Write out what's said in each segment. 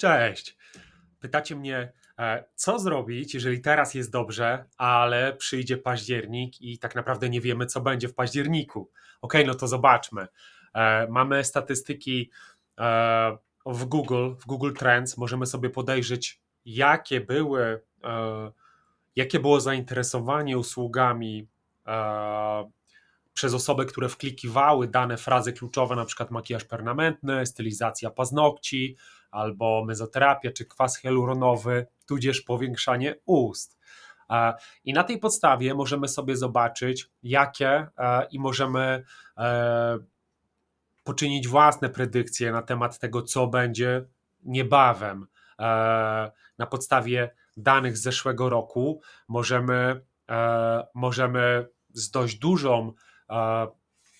Cześć. Pytacie mnie, e, co zrobić, jeżeli teraz jest dobrze, ale przyjdzie październik i tak naprawdę nie wiemy, co będzie w październiku. Ok, no to zobaczmy. E, mamy statystyki e, w Google, w Google Trends. Możemy sobie podejrzeć, jakie były, jakie było zainteresowanie usługami przez osoby, które wklikiwały dane frazy kluczowe, na przykład makijaż permanentny, stylizacja paznokci, albo mezoterapia, czy kwas hialuronowy, tudzież powiększanie ust. E, I na tej podstawie możemy sobie zobaczyć, jakie e, i możemy e, poczynić własne predykcje na temat tego, co będzie niebawem. Na podstawie danych z zeszłego roku możemy, możemy z dość dużą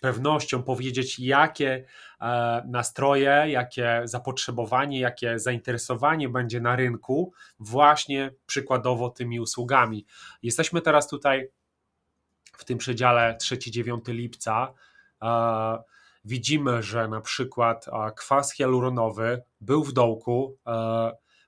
pewnością powiedzieć, jakie e, nastroje, jakie zapotrzebowanie, jakie zainteresowanie będzie na rynku, właśnie przykładowo tymi usługami. Jesteśmy teraz tutaj w tym przedziale 3-9 lipca. E, widzimy, że na przykład e, kwas hialuronowy był w dołku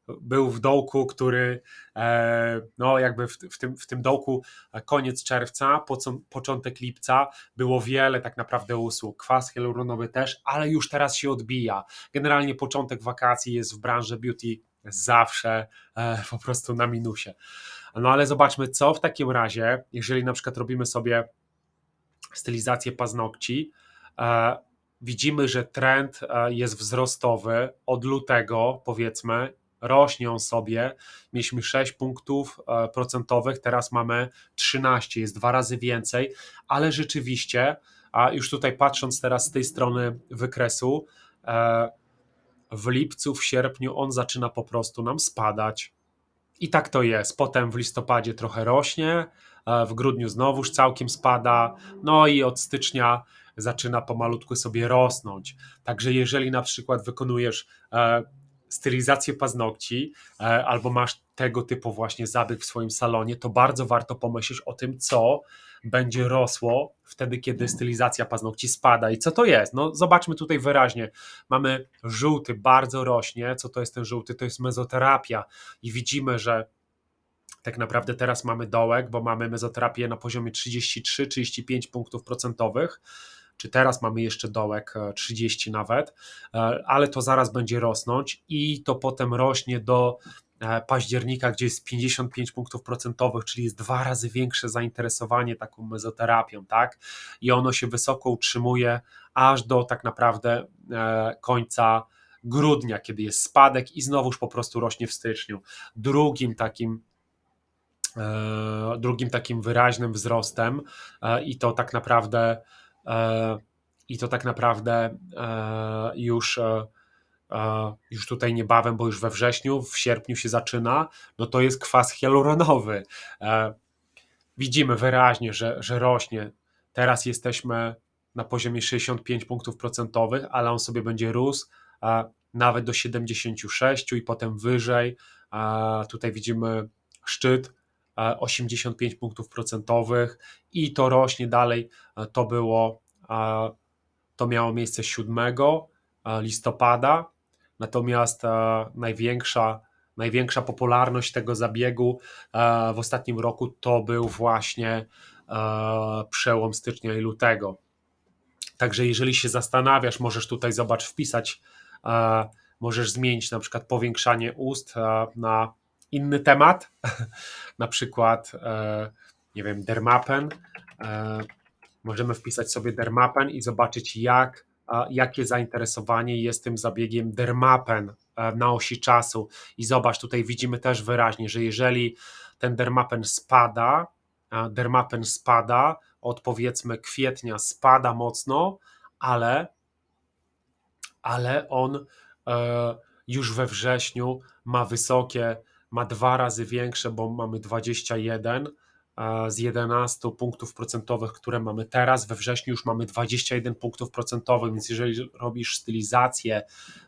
był w dołku, który e, no jakby w, w, tym, w tym dołku e, koniec czerwca, początek lipca było wiele tak naprawdę usług, kwas hialuronowy też, ale już teraz się odbija. Generalnie początek wakacji jest w branży beauty zawsze e, po prostu na minusie. No ale zobaczmy, co w takim razie, jeżeli na przykład robimy sobie stylizację paznokci, widzimy, że trend jest wzrostowy od lutego, powiedzmy, rośnie on sobie. Mieliśmy 6 punktów e, procentowych, teraz mamy 13, jest dwa razy więcej, ale rzeczywiście, a już tutaj patrząc teraz z tej strony wykresu, e, w lipcu, w sierpniu on zaczyna po prostu nam spadać. I tak to jest. Potem w listopadzie trochę rośnie, e, w grudniu znowuż całkiem spada, no i od stycznia zaczyna pomalutku sobie rosnąć. Także jeżeli na przykład wykonujesz stylizację paznokci e, albo masz tego typu właśnie zabieg w swoim salonie, to bardzo warto pomyśleć o tym, co będzie rosło wtedy, kiedy stylizacja paznokci spada. I co to jest? No zobaczmy tutaj wyraźnie. Mamy żółty, bardzo rośnie. Co to jest ten żółty? To jest mezoterapia i widzimy, że tak naprawdę teraz mamy dołek, bo mamy mezoterapię na poziomie 33-35 punktów procentowych czy teraz mamy jeszcze dołek 30 e, nawet, e, ale to zaraz będzie rosnąć i to potem rośnie do e, października, gdzie jest 55 punktów procentowych, czyli jest dwa razy większe zainteresowanie taką mezoterapią, tak? I ono się wysoko utrzymuje aż do tak naprawdę końca grudnia, kiedy jest spadek i znowuż po prostu rośnie w styczniu. Drugim takim drugim takim wyraźnym wzrostem i to tak naprawdę i to tak naprawdę e, już, e, już tutaj niebawem, bo już we wrześniu, w sierpniu się zaczyna, no to jest kwas hialuronowy. Widzimy wyraźnie, że, że rośnie. Teraz jesteśmy na poziomie 65 punktów procentowych, ale on sobie będzie rósł nawet do 76 i potem wyżej. Tutaj widzimy szczyt 85 punktów procentowych i to rośnie dalej. To było, to miało miejsce 7 listopada, natomiast największa, największa popularność tego zabiegu w ostatnim roku to był właśnie przełom stycznia i lutego. Także jeżeli się zastanawiasz, możesz tutaj zobacz, wpisać, możesz zmienić na przykład powiększanie ust na inny temat, na przykład, e, nie wiem, dermapen. E, możemy wpisać sobie dermapen i zobaczyć, jak, jakie zainteresowanie jest tym zabiegiem dermapen e, na osi czasu. I zobacz, tutaj widzimy też wyraźnie, że jeżeli ten dermapen spada, dermapen spada, od powiedzmy kwietnia spada mocno, ale, ale on już we wrześniu ma wysokie ma dwa razy większe, bo mamy 21 z 11 punktów procentowych, które mamy teraz. We wrześniu już mamy 21 punktów procentowych, więc jeżeli robisz stylizację,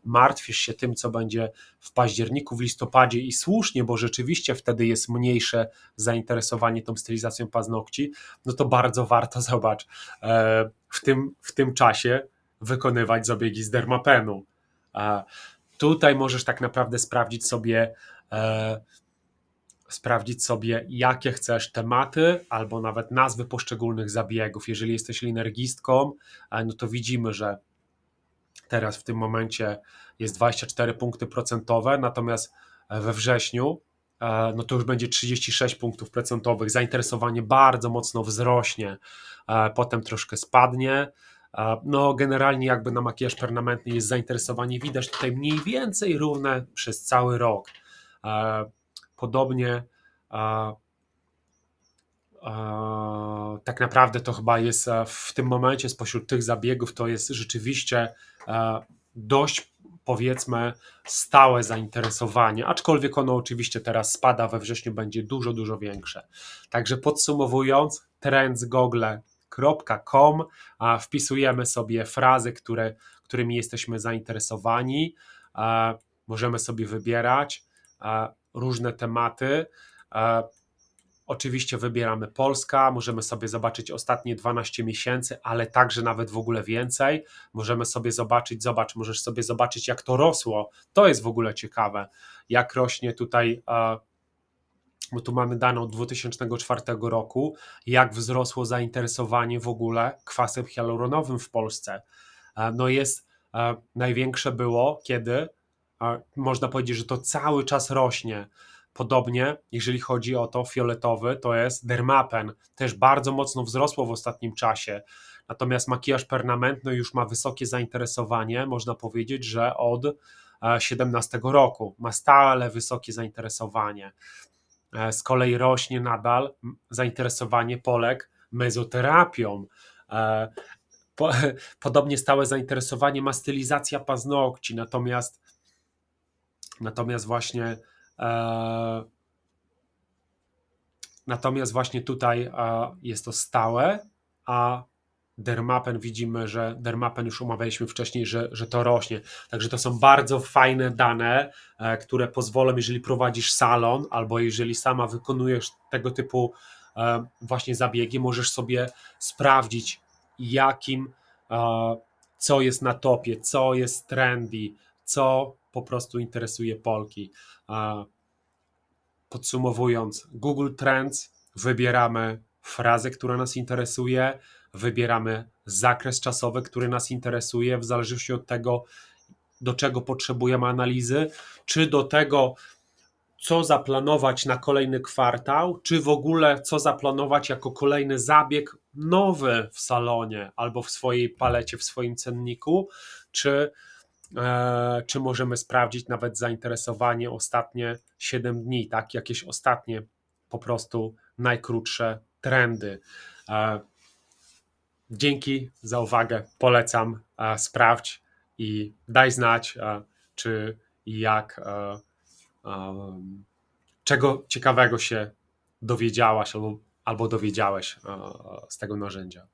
martwisz się tym, co będzie w październiku, w listopadzie i słusznie, bo rzeczywiście wtedy jest mniejsze zainteresowanie tą stylizacją paznokci, no to bardzo warto, zobacz, e, w tym, w tym czasie wykonywać zabiegi z dermapenu. E, tutaj możesz tak naprawdę sprawdzić sobie, e, sprawdzić sobie, jakie chcesz tematy, albo nawet nazwy poszczególnych zabiegów. Jeżeli jesteś linergistką, e, no to widzimy, że teraz w tym momencie jest 24 punkty procentowe, natomiast we wrześniu e, no to już będzie 36 punktów procentowych. Zainteresowanie bardzo mocno wzrośnie, e, potem troszkę spadnie. E, no, generalnie, jakby na makijaż permanentny jest zainteresowanie, widać tutaj mniej więcej równe przez cały rok. Podobnie tak naprawdę to chyba jest w tym momencie spośród tych zabiegów to jest rzeczywiście dość powiedzmy stałe zainteresowanie, aczkolwiek ono oczywiście teraz spada, we wrześniu będzie dużo, dużo większe. Także podsumowując, trendsgogle.com, wpisujemy sobie frazy, które, którymi jesteśmy zainteresowani, możemy sobie wybierać różne tematy, Oczywiście wybieramy Polska, możemy sobie zobaczyć ostatnie 12 miesięcy, ale także nawet w ogóle więcej. Możemy sobie zobaczyć, zobacz, możesz sobie zobaczyć, jak to rosło. To jest w ogóle ciekawe, jak rośnie tutaj, bo tu mamy dane od 2004 roku, jak wzrosło zainteresowanie w ogóle kwasem hialuronowym w Polsce. E, no jest, e, największe było, kiedy można powiedzieć, że to cały czas rośnie. Podobnie, jeżeli chodzi o to fioletowy, to jest Dermapen. Też bardzo mocno wzrosło w ostatnim czasie. Natomiast makijaż permanentny już ma wysokie zainteresowanie. Można powiedzieć, że od 17 e, roku ma stale wysokie zainteresowanie. E, z kolei rośnie nadal zainteresowanie Polek mezoterapią. E, podobnie stałe zainteresowanie ma stylizacja paznokci, natomiast natomiast właśnie E, natomiast właśnie tutaj jest to stałe, a Dermapen widzimy, że Dermapen już umawialiśmy wcześniej, że, że to rośnie. Także to są bardzo fajne dane, e, które pozwolą, jeżeli prowadzisz salon, albo jeżeli sama wykonujesz tego typu właśnie zabiegi, możesz sobie sprawdzić, jakim, co jest na topie, co jest trendy, co po prostu interesuje Polki. Podsumowując, Google Trends wybieramy frazę, która nas interesuje, wybieramy zakres czasowy, który nas interesuje, w zależności od tego, do czego potrzebujemy analizy, czy do tego, co zaplanować na kolejny kwartał, czy w ogóle co zaplanować jako kolejny zabieg nowy w salonie albo w swojej palecie, w swoim cenniku, czy E, czy możemy sprawdzić nawet zainteresowanie ostatnie 7 dni, tak? Jakieś ostatnie po prostu najkrótsze trendy. E, dzięki za uwagę. Polecam, sprawdź i daj znać, czy i jak, czego ciekawego się dowiedziałaś albo, albo dowiedziałeś z tego narzędzia.